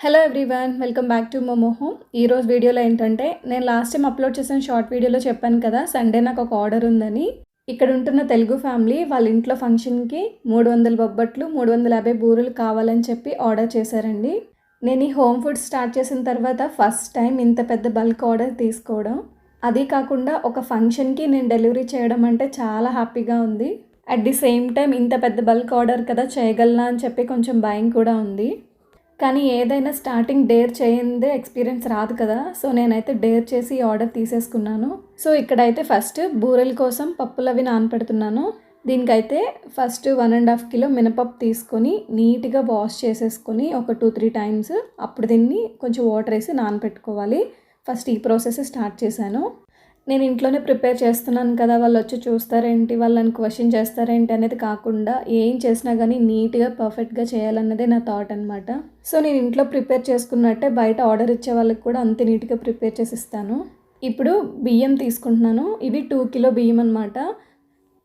Hello everyone welcome back to Momo Home ఈరోజు వీడియోలో ఏంటంటే నేను లాస్ట్ టైం అప్లోడ్ చేసిన షార్ట్ వీడియోలో చెప్పాను కదా సండే నాకు ఒక ఆర్డర్ ఉందని. ఇక్కడ ఉంటున్న తెలుగు ఫ్యామిలీ వాళ్ళ ఇంట్లో ఫంక్షన్కి మూడు వందల బొబ్బట్లు మూడు వందల యాభై బూరెలు కావాలని చెప్పి ఆర్డర్ చేశారండి. నేను ఈ హోమ్ ఫుడ్ స్టార్ట్ చేసిన తర్వాత ఫస్ట్ టైం ఇంత పెద్ద బల్క్ ఆర్డర్ తీసుకోవడం. అది కాకుండా ఒక ఫంక్షన్కి నేను డెలివరీ చేయడం అంటే చాలా హ్యాపీగా ఉంది. అట్ ది సేమ్ టైం ఇంత పెద్ద బల్క్ ఆర్డర్ కదా చేయగలనా అని చెప్పి కొంచెం భయం కూడా ఉంది. కానీ ఏదైనా స్టార్టింగ్ డేర్ చేయందే ఎక్స్పీరియన్స్ రాదు కదా. సో నేనైతే డేర్ చేసి ఈ ఆర్డర్ తీసేసుకున్నాను. సో ఇక్కడైతే ఫస్ట్ బూరెల కోసం పప్పులు అవి నానపెడుతున్నాను. దీనికైతే first one and half kilo మినపప్పు తీసుకొని నీట్గా వాష్ చేసేసుకొని ఒక టూ త్రీ టైమ్స్ అప్పుడు దీన్ని కొంచెం వాటర్ వేసి నానపెట్టుకోవాలి. ఫస్ట్ ఈ ప్రాసెస్ స్టార్ట్ చేశాను. నేను ఇంట్లోనే ప్రిపేర్ చేస్తున్నాను కదా వాళ్ళు వచ్చి చూస్తారేంటి వాళ్ళని క్వశ్చన్ చేస్తారేంటి అనేది కాకుండా ఏం చేసినా కానీ నీట్గా పర్ఫెక్ట్గా చేయాలన్నదే నా థాట్ అనమాట సో నేను ఇంట్లో ప్రిపేర్ చేసుకున్నట్టే బయట ఆర్డర్ ఇచ్చే వాళ్ళకి కూడా అంతే నీట్గా ప్రిపేర్ చేసి ఇస్తాను ఇప్పుడు బియ్యం తీసుకుంటున్నాను. ఇవి టూ కిలో బియ్యం అనమాట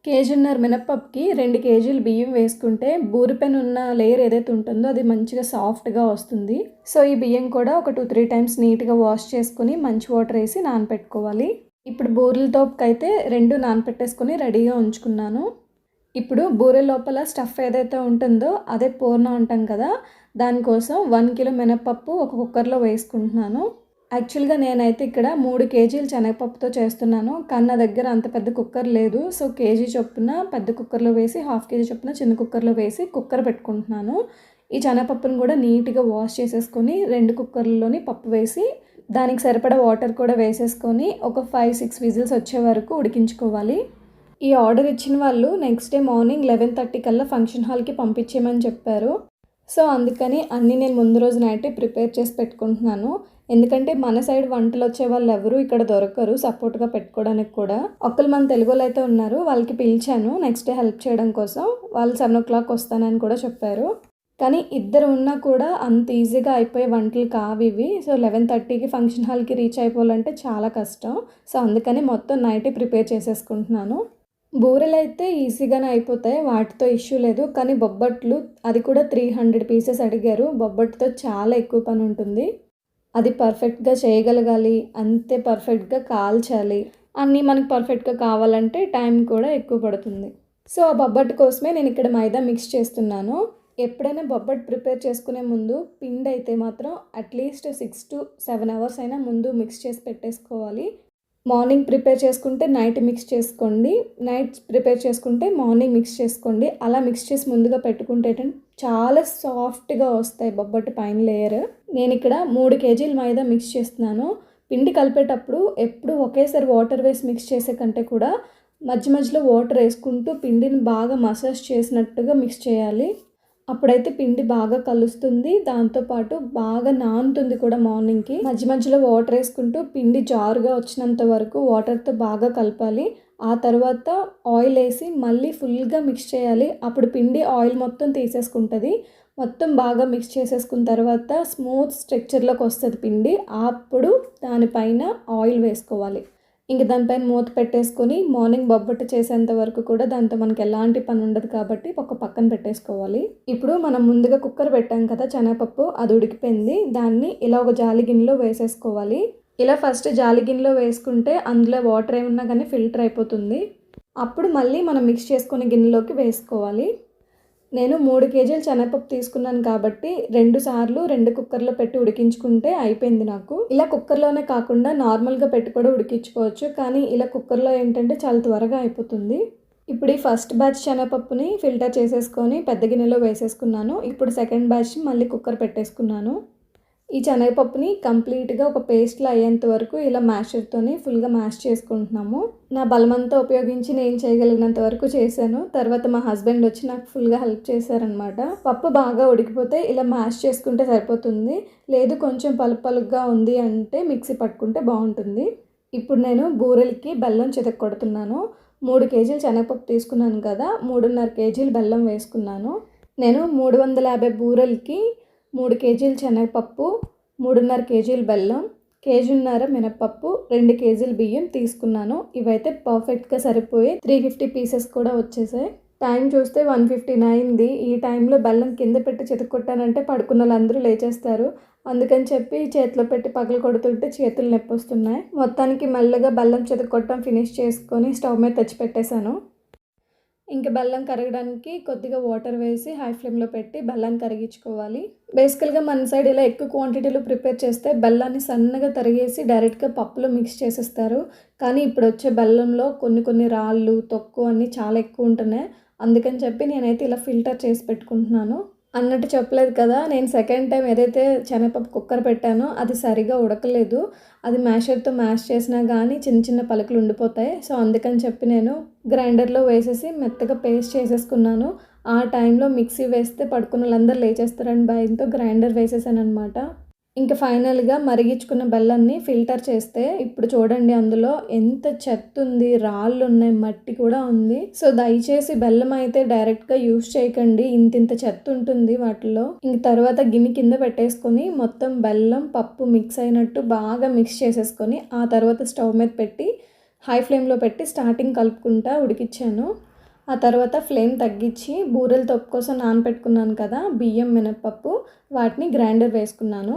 కేజీన్నర మినప్పప్పుకి రెండు కేజీలు బియ్యం వేసుకుంటే బూరిపెన్ ఉన్న లేయర్ ఏదైతే ఉంటుందో అది మంచిగా సాఫ్ట్గా వస్తుంది. సో ఈ బియ్యం కూడా ఒక టూ త్రీ టైమ్స్ నీట్గా వాష్ చేసుకుని మంచి వాటర్ వేసి నానపెట్టుకోవాలి. ఇప్పుడు బూరెల తోపుకి అయితే రెండు నానపెట్టేసుకొని రెడీగా ఉంచుకున్నాను. ఇప్పుడు బూరె లోపల స్టఫ్ ఏదైతే ఉంటుందో అదే పూర్ణ అంటాం కదా దానికోసం వన్ కిలో మినపప్పు ఒక కుక్కర్లో వేసుకుంటున్నాను. యాక్చువల్గా నేనైతే ఇక్కడ మూడు కేజీలు శనగపప్పుతో చేస్తున్నాను. కానీ నా దగ్గర అంత పెద్ద కుక్కర్ లేదు. సో కేజీ చొప్పున పెద్ద కుక్కర్లో వేసి హాఫ్ కేజీ చొప్పున చిన్న కుక్కర్లో వేసి కుక్కర్ పెట్టుకుంటున్నాను. ఈ శనగపప్పును కూడా నీట్గా వాష్ చేసేసుకొని రెండు కుక్కర్లలోని పప్పు వేసి దానికి సరిపడా వాటర్ కూడా వేసేసుకొని ఒక ఫైవ్ సిక్స్ విజిల్స్ వచ్చే వరకు ఉడికించుకోవాలి. ఈ ఆర్డర్ ఇచ్చిన వాళ్ళు next day morning eleven thirty కల్లా ఫంక్షన్ హాల్కి పంపించేయమని చెప్పారు. సో అందుకని అన్నీ నేను ముందు రోజు నైటే ప్రిపేర్ చేసి పెట్టుకుంటున్నాను. ఎందుకంటే మన సైడ్ వంటలు వచ్చే వాళ్ళు ఎవరు ఇక్కడ దొరకరు సపోర్ట్గా పెట్టుకోవడానికి కూడా. ఒకరు మన తెలుగు అయితే ఉన్నారు వాళ్ళకి పిలిచాను నెక్స్ట్ డే హెల్ప్ చేయడం కోసం. వాళ్ళు సెవెన్ ఓ క్లాక్ వస్తానని కూడా చెప్పారు. కానీ ఇద్దరు ఉన్నా కూడా అంత ఈజీగా అయిపోయే వంటలు కావు ఇవి. సో లెవెన్ థర్టీకి ఫంక్షన్ హాల్కి రీచ్ అయిపోవాలంటే చాలా కష్టం. సో అందుకని మొత్తం నైటే ప్రిపేర్ చేసేసుకుంటున్నాను. బూరెలు అయితే ఈజీగానే అయిపోతాయి. వాటితో ఇష్యూ లేదు. కానీ బొబ్బట్లు అది కూడా త్రీ హండ్రెడ్ పీసెస్ అడిగారు. బొబ్బట్టుతో చాలా ఎక్కువ పని ఉంటుంది. అది పర్ఫెక్ట్గా చేయగలగాలి. అంతే పర్ఫెక్ట్గా కాల్చాలి. అన్నీ మనకు పర్ఫెక్ట్గా కావాలంటే టైం కూడా ఎక్కువ పడుతుంది. సో ఆ బొబ్బట్టు కోసమే నేను ఇక్కడ మైదా మిక్స్ చేస్తున్నాను. ఎప్పుడైనా బొబ్బట్ ప్రిపేర్ చేసుకునే ముందు పిండి అయితే మాత్రం at least six to seven hours అయినా ముందు మిక్స్ చేసి పెట్టేసుకోవాలి. మార్నింగ్ ప్రిపేర్ చేసుకుంటే నైట్ మిక్స్ చేసుకోండి. నైట్ ప్రిపేర్ చేసుకుంటే మార్నింగ్ మిక్స్ చేసుకోండి. అలా మిక్స్ చేసి ముందుగా పెట్టుకుంటే చాలా సాఫ్ట్గా వస్తాయి బొబ్బట్టి పైన లేయర్ నేను ఇక్కడ మూడు కేజీల మైదా మిక్స్ చేస్తున్నాను. పిండి కలిపేటప్పుడు ఎప్పుడు ఒకేసారి వాటర్ వేసి మిక్స్ చేసే కంటే కూడా మధ్య మధ్యలో వాటర్ వేసుకుంటూ పిండిని బాగా మసాజ్ చేసినట్టుగా మిక్స్ చేయాలి. అప్పుడైతే పిండి బాగా కలుస్తుంది. దాంతోపాటు బాగా నానుతుంది కూడా మార్నింగ్కి. మధ్య మధ్యలో వాటర్ వేసుకుంటూ పిండి జారుగా వచ్చినంత వరకు వాటర్తో బాగా కలపాలి. ఆ తర్వాత ఆయిల్ వేసి మళ్ళీ ఫుల్గా మిక్స్ చేయాలి. అప్పుడు పిండి ఆయిల్ మొత్తం తీసేసుకుంటుంది. మొత్తం బాగా మిక్స్ చేసేసుకున్న తర్వాత స్మూత్ స్ట్రక్చర్లోకి వస్తుంది పిండి. అప్పుడు దానిపైన ఆయిల్ వేసుకోవాలి. ఇంక దానిపైన మూత పెట్టేసుకొని మార్నింగ్ బొబ్బట్టు చేసేంత వరకు కూడా దాంతో మనకి ఎలాంటి పని ఉండదు కాబట్టి ఒక పక్కన పెట్టేసుకోవాలి. ఇప్పుడు మనం ముందుగా కుక్కర్ పెట్టాం కదా శనగపప్పు అది ఉడికిపోయింది. దాన్ని ఇలా ఒక జాలి గిన్నెలో వేసేసుకోవాలి. ఇలా ఫస్ట్ జాలి గిన్నెలో వేసుకుంటే అందులో వాటర్ ఏమున్నా కానీ ఫిల్టర్ అయిపోతుంది. అప్పుడు మళ్ళీ మనం మిక్స్ చేసుకునే గిన్నెలోకి వేసుకోవాలి. నేను మూడు కేజీలు శనగపప్పు తీసుకున్నాను కాబట్టి రెండు సార్లు రెండు కుక్కర్లో పెట్టి ఉడికించుకుంటే అయిపోయింది నాకు. ఇలా కుక్కర్లోనే కాకుండా నార్మల్గా పెట్టి కూడా ఉడికించుకోవచ్చు కానీ ఇలా కుక్కర్లో ఏంటంటే చాలా త్వరగా అయిపోతుంది. ఇప్పుడు ఈ ఫస్ట్ బ్యాచ్ శనగపప్పుని ఫిల్టర్ చేసేసుకొని పెద్ద గిన్నెలో వేసేసుకున్నాను. ఇప్పుడు సెకండ్ బ్యాచ్ మళ్ళీ కుక్కర్ పెట్టేసుకున్నాను. ఈ శనగపప్పుని కంప్లీట్గా ఒక పేస్ట్లో అయ్యేంత వరకు ఇలా మ్యాషర్తోని ఫుల్గా మ్యాష్ చేసుకుంటున్నాము. నా బలమంతా ఉపయోగించి నేను చేయగలిగినంత వరకు చేశాను. తర్వాత మా హస్బెండ్ వచ్చి నాకు ఫుల్గా హెల్ప్ చేశారనమాట పప్పు బాగా ఉడికిపోతే ఇలా మ్యాష్ చేసుకుంటే సరిపోతుంది. లేదు కొంచెం పలుపు పలుగ్గా ఉంది అంటే మిక్సీ పట్టుకుంటే బాగుంటుంది. ఇప్పుడు నేను బూరెలకి బెల్లం చితక్కొడుతున్నాను మూడు కేజీలు శనగపప్పు తీసుకున్నాను కదా మూడున్నర కేజీలు బెల్లం వేసుకున్నాను. నేను మూడు వందల యాభై బూరెలకి మూడు కేజీలు శనగపప్పు మూడున్నర కేజీలు బెల్లం కేజీన్నర మినపప్పు రెండు కేజీలు బియ్యం తీసుకున్నాను. ఇవైతే పర్ఫెక్ట్గా సరిపోయి త్రీ ఫిఫ్టీ పీసెస్ కూడా వచ్చేసాయి. టైం చూస్తే వన్ ఫిఫ్టీ నైన్ది ఈ టైంలో బెల్లం కింద పెట్టి చితకొట్టానంటే పడుకున్న వాళ్ళందరూ లేచేస్తారు. అందుకని చెప్పి చేతిలో పెట్టి పగలు కొడుతుంటే చేతులు నొప్పి వస్తున్నాయి. మొత్తానికి మెల్లగా బెల్లం చేత ఫినిష్ చేసుకొని స్టవ్ మీద తెచ్చి పెట్టేశాను ఇంకా బెల్లం కరగడానికి కొద్దిగా వాటర్ వేసి హై ఫ్లేమ్లో పెట్టి బెల్లాన్ని కరిగించుకోవాలి. బేసికల్గా మన సైడ్ ఇలా ఎక్కువ క్వాంటిటీలో ప్రిపేర్ చేస్తే బెల్లాన్ని సన్నగా తరిగేసి డైరెక్ట్గా పప్పులో మిక్స్ చేసేస్తారు. కానీ ఇప్పుడు వచ్చే బెల్లంలో కొన్ని కొన్ని రాళ్ళు తొక్కు అన్నీ చాలా ఎక్కువ ఉంటున్నాయి. అందుకని చెప్పి నేనైతే ఇలా ఫిల్టర్ చేసి పెట్టుకుంటున్నాను. అన్నట్టు చెప్పలేదు కదా. నేను సెకండ్ టైం ఏదైతే శనగపప్పు కుక్కర్ పెట్టానో అది సరిగా ఉడకలేదు. అది మ్యాషర్తో మ్యాష్ చేసినా కానీ చిన్న చిన్న పలుకులు ఉండిపోతాయి. సో అందుకని చెప్పి నేను గ్రైండర్లో వేసేసి మెత్తగా పేస్ట్ చేసేసుకున్నాను. ఆ టైంలో మిక్సీ వేస్తే పడుకున్న వాళ్ళందరూ లేచేస్తారని భయంతో గ్రైండర్ వేసేసాను అనమాట ఇంకా ఫైనల్గా మరిగించుకున్న బెల్లాన్ని ఫిల్టర్ చేస్తే ఇప్పుడు చూడండి అందులో ఎంత చెత్త ఉంది రాళ్ళు ఉన్నాయి మట్టి కూడా ఉంది. సో దయచేసి బెల్లం అయితే డైరెక్ట్గా యూస్ చేయకండి. ఇంత ఇంత చెత్త ఉంటుంది వాటిలో. ఇంక తర్వాత గిన్నె కింద పెట్టేసుకొని మొత్తం బెల్లం పప్పు మిక్స్ అయినట్టు బాగా మిక్స్ చేసేసుకొని ఆ తర్వాత స్టవ్ మీద పెట్టి హై ఫ్లేమ్లో పెట్టి స్టార్టింగ్ కలుపుకుంటా ఉడికిచ్చాను. ఆ తర్వాత ఫ్లేమ్ తగ్గించి బూరెల తొప్పు కోసం నానపెట్టుకున్నాను కదా బియ్యం మినప్పప్పు వాటిని గ్రైండర్ వేసుకున్నాను.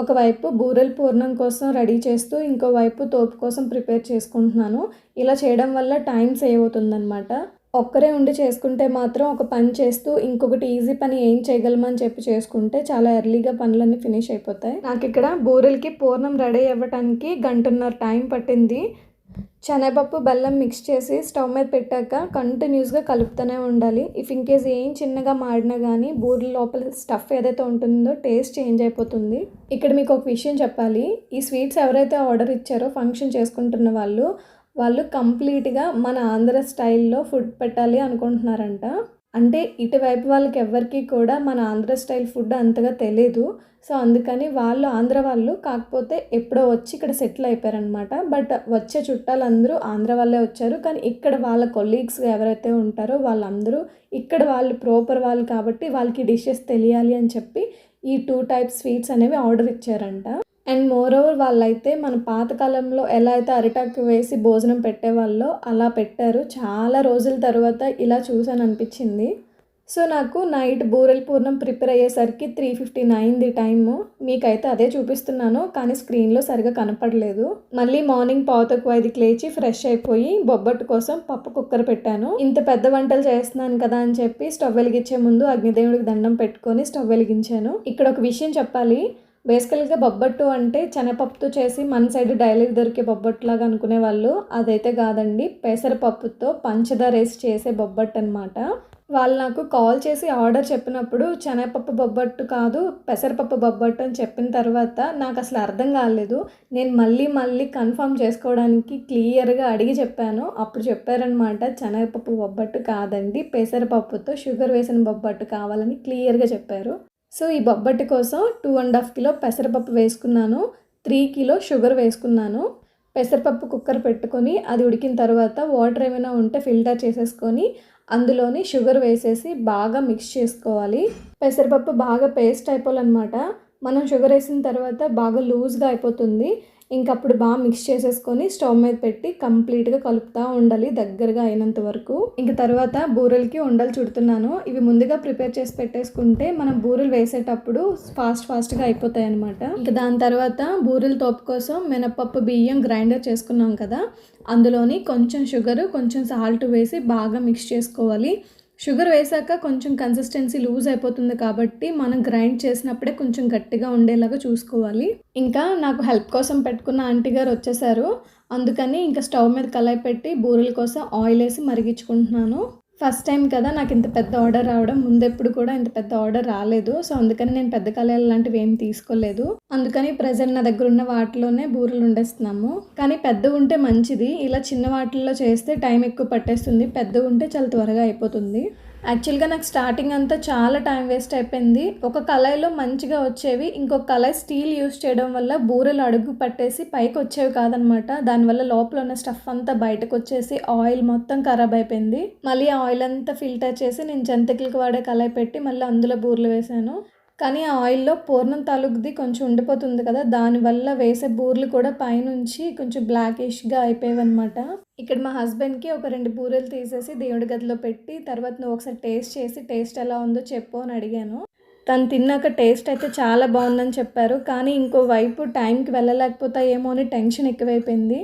ఒకవైపు బూరెల పూర్ణం కోసం రెడీ చేస్తూ ఇంకోవైపు తోపు కోసం ప్రిపేర్ చేసుకుంటున్నాను. ఇలా చేయడం వల్ల టైం సేవ్ అవుతుందన్నమాట. ఒక్కరే ఉండి చేసుకుంటే మాత్రం ఒక పని చేస్తూ ఇంకొకటి ఈజీ పని ఏం చేయగలమని చెప్పి చేసుకుంటే చాలా ఎర్లీగా పనులన్నీ ఫినిష్ అయిపోతాయి. నాకు ఇక్కడ బూరెలకి పూర్ణం రెడీ అవ్వటానికి గంటన్నర టైం పట్టింది. శనగపప్పు బెల్లం మిక్స్ చేసి స్టవ్ మీద పెట్టాక కంటిన్యూస్గా కలుపుతూనే ఉండాలి. ఇఫ్ ఇన్ కేస్ ఏం చిన్నగా మాడినా కానీ బూరెల లోపల స్టఫ్ ఏదైతే ఉంటుందో టేస్ట్ చేంజ్ అయిపోతుంది. ఇక్కడ మీకు ఒక విషయం చెప్పాలి. ఈ స్వీట్స్ ఎవరైతే ఆర్డర్ ఇచ్చారో ఫంక్షన్ చేసుకుంటున్న వాళ్ళు వాళ్ళు కంప్లీట్గా మన ఆంధ్ర స్టైల్లో ఫుడ్ పెట్టాలి అనుకుంటున్నారంట. అంటే ఇటువైపు వాళ్ళకి ఎవరికి కూడా మన ఆంధ్ర స్టైల్ ఫుడ్ అంతగా తెలియదు సో అందుకని వాళ్ళు ఆంధ్ర వాళ్ళు కాకపోతే ఎప్పుడో వచ్చి ఇక్కడ సెటిల్ అయిపోయారనమాట బట్ వచ్చే చుట్టాలందరూ ఆంధ్ర వాళ్ళే వచ్చారు. కానీ ఇక్కడ వాళ్ళ కొలీగ్స్ ఎవరైతే ఉంటారో వాళ్ళందరూ ఇక్కడ వాళ్ళు ప్రాపర్ వాళ్ళు కాబట్టి వాళ్ళకి డిషెస్ తెలియాలి అని చెప్పి ఈ టూ టైప్స్ స్వీట్స్ అనేవి ఆర్డర్ ఇచ్చారంట. అండ్ మోర్ ఓవర్ వాళ్ళైతే మన పాతకాలంలో ఎలా అయితే అరిటాకు వేసి భోజనం పెట్టేవాళ్ళో అలా పెట్టారు. చాలా రోజుల తర్వాత ఇలా చూసాను అనిపించింది. సో నాకు నైట్ బూరెల పూర్ణం ప్రిపేర్ అయ్యేసరికి త్రీ ఫిఫ్టీ నైన్ది టైము. మీకైతే అదే చూపిస్తున్నాను కానీ స్క్రీన్లో సరిగా కనపడలేదు. మళ్ళీ మార్నింగ్ పాతకు ఐదుకి లేచి ఫ్రెష్ అయిపోయి బొబ్బట్టు కోసం పప్పు కుక్కర్ పెట్టాను. ఇంత పెద్ద వంటలు చేస్తున్నాను కదా అని చెప్పి స్టవ్ వెలిగించే ముందు అగ్నిదేవుడికి దండం పెట్టుకొని స్టవ్ వెలిగించాను. ఇక్కడ ఒక విషయం చెప్పాలి. బేసికల్గా బొబ్బట్టు అంటే శనగపప్పుతో చేసి మన సైడ్ డైలీ దొరికే బొబ్బట్టు లాగా అనుకునే వాళ్ళు అదైతే కాదండి. పెసరపప్పుతో పంచదార వేసి చేసే బొబ్బట్టు అనమాట వాళ్ళు నాకు కాల్ చేసి ఆర్డర్ చెప్పినప్పుడు శనగపప్పు బొబ్బట్టు కాదు పెసరపప్పు బొబ్బట్టు అని చెప్పిన తర్వాత నాకు అసలు అర్థం కాలేదు. నేను మళ్ళీ మళ్ళీ కన్ఫర్మ్ చేసుకోవడానికి క్లియర్గా అడిగి చెప్పాను. అప్పుడు చెప్పారనమాట శనగపప్పు బొబ్బట్టు కాదండి పెసరపప్పుతో షుగర్ వేసిన బొబ్బట్టు కావాలని క్లియర్గా చెప్పారు. సో ఈ బొబ్బట్టి కోసం టూ అండ్ హాఫ్ కిలో పెసరపప్పు వేసుకున్నాను త్రీ కిలో షుగర్ వేసుకున్నాను. పెసరపప్పు కుక్కర్ పెట్టుకొని అది ఉడికిన తర్వాత వాటర్ ఏమైనా ఉంటే ఫిల్టర్ చేసేసుకొని అందులోని షుగర్ వేసేసి బాగా మిక్స్ చేసుకోవాలి. పెసరపప్పు బాగా పేస్ట్ అయిపోవాలన్నమాట. మనం షుగర్ వేసిన తర్వాత బాగా లూజ్గా అయిపోతుంది. ఇంకప్పుడు బాగా మిక్స్ చేసేసుకొని స్టవ్ మీద పెట్టి కంప్లీట్గా కలుపుతూ ఉండాలి దగ్గరగా అయినంత వరకు. ఇంక తర్వాత బూరెలకి ఉండలు చుడుతున్నాను. ఇవి ముందుగా ప్రిపేర్ చేసి పెట్టేసుకుంటే మనం బూరెలు వేసేటప్పుడు ఫాస్ట్ ఫాస్ట్గా అయిపోతాయి అనమాట ఇంక దాని తర్వాత బూరెల తోపు కోసం మినపప్పు బియ్యం గ్రైండర్ చేసుకున్నాం కదా. అందులోని కొంచెం షుగర్ కొంచెం సాల్ట్ వేసి బాగా మిక్స్ చేసుకోవాలి. షుగర్ వేసాక కొంచెం కన్సిస్టెన్సీ లూజ్ అయిపోతుంది కాబట్టి మనం గ్రైండ్ చేసినప్పుడే కొంచెం గట్టిగా ఉండేలాగా చూసుకోవాలి. ఇంకా నాకు హెల్ప్ కోసం పెట్టుకున్న ఆంటీ గారు వచ్చేసారు. అందుకని ఇంకా స్టవ్ మీద కలాయి పెట్టి బూరెల కోసం ఆయిల్ వేసి మరిగించుకుంటున్నాను. ఫస్ట్ టైం కదా నాకు ఇంత పెద్ద ఆర్డర్ రావడం. ముందెప్పుడు కూడా ఇంత పెద్ద ఆర్డర్ రాలేదు. సో అందుకని నేను పెద్ద కళాయిలు లాంటివి ఏం తీసుకోలేదు. అందుకని ప్రజెంట్ నా దగ్గర ఉన్న వాటిలోనే బూరెలు వండేస్తున్నాము. కానీ పెద్ద ఉంటే మంచిది. ఇలా చిన్న వాటిల్లో చేస్తే టైం ఎక్కువ పట్టేస్తుంది. పెద్ద ఉంటే చాలా త్వరగా అయిపోతుంది. యాక్చువల్గా నాకు స్టార్టింగ్ అంతా చాలా టైం వేస్ట్ అయిపోయింది. ఒక కళాయిలో మంచిగా వచ్చేవి ఇంకొక కళాయి స్టీల్ యూస్ చేయడం వల్ల బూరెలు అడుగు పట్టేసి పైకి వచ్చేవి కాదనమాట. దానివల్ల లోపల ఉన్న స్టఫ్ అంతా బయటకు వచ్చేసి ఆయిల్ మొత్తం ఖరాబ్ అయిపోయింది. మళ్ళీ ఆయిల్ అంతా ఫిల్టర్ చేసి నేను జంతికలకు వాడే కళాయి పెట్టి మళ్ళీ అందులో బూరెలు వేసాను. కానీ ఆ ఆయిల్లో పూర్ణం తాలూకుది కొంచెం ఉండిపోతుంది కదా దానివల్ల వేసే బూరెలు కూడా పైనుంచి కొంచెం బ్లాకిష్గా అయిపోయాయి అనమాట ఇక్కడ మా హస్బెండ్కి ఒక రెండు బూరెలు తీసేసి దేవుడి గదిలో పెట్టి తర్వాత నువ్వు ఒకసారి టేస్ట్ చేసి టేస్ట్ ఎలా ఉందో చెప్పు అని అడిగాను. తను తిన్నాక టేస్ట్ అయితే చాలా బాగుందని చెప్పారు. కానీ ఇంకో వైపు టైంకి వెళ్ళలేకపోతాయేమో అని టెన్షన్ ఎక్కువైపోయింది.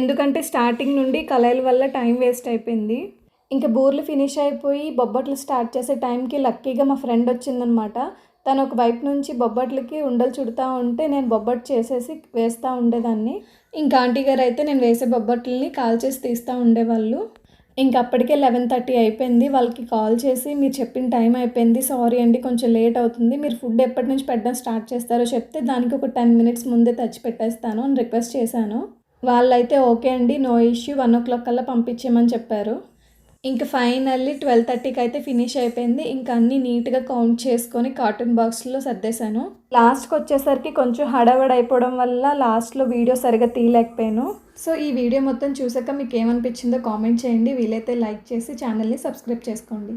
ఎందుకంటే స్టార్టింగ్ నుండి కళాయిల వల్ల టైం వేస్ట్ అయిపోయింది. ఇంకా బూర్లు ఫినిష్ అయిపోయి బొబ్బట్లు స్టార్ట్ చేసే టైంకి లక్కీగా మా ఫ్రెండ్ వచ్చిందనమాట. తను ఒక వైపు నుంచి బొబ్బట్లకి ఉండలు చుడుతూ ఉంటే నేను బొబ్బట్ చేసేసి వేస్తూ ఉండేదాన్ని. ఇంకా ఆంటీ గారు అయితే నేను వేసే బొబ్బట్లని కాల్ చేసి తీస్తూ ఉండేవాళ్ళు. ఇంక అప్పటికే లెవెన్ థర్టీ అయిపోయింది. వాళ్ళకి కాల్ చేసి మీరు చెప్పిన టైం అయిపోయింది. సారీ అండి కొంచెం లేట్ అవుతుంది. మీరు ఫుడ్ ఎప్పటి నుంచి పెట్టడం స్టార్ట్ చేస్తారో చెప్తే దానికి ఒక టెన్ మినిట్స్ ముందే తెచ్చి పెట్టేస్తాను అని రిక్వెస్ట్ చేశాను. వాళ్ళైతే ఓకే అండి no issue one o'clock కల్లా పంపించేయమని చెప్పారు. ఇంకా ఫైనల్లీ ట్వెల్వ్ థర్టీకి అయితే ఫినిష్ అయిపోయింది. ఇంకా అన్నీ నీట్గా కౌంట్ చేసుకొని కార్టూన్ బాక్స్లో సర్దేశాను. లాస్ట్కి వచ్చేసరికి కొంచెం హడావిడ అయిపోవడం వల్ల లాస్ట్లో వీడియో సరిగా తీయలేకపోయాను. సో ఈ వీడియో మొత్తం చూసాక మీకు ఏమనిపించిందో కామెంట్ చేయండి. వీలైతే లైక్ చేసి ఛానల్ని సబ్స్క్రైబ్ చేసుకోండి.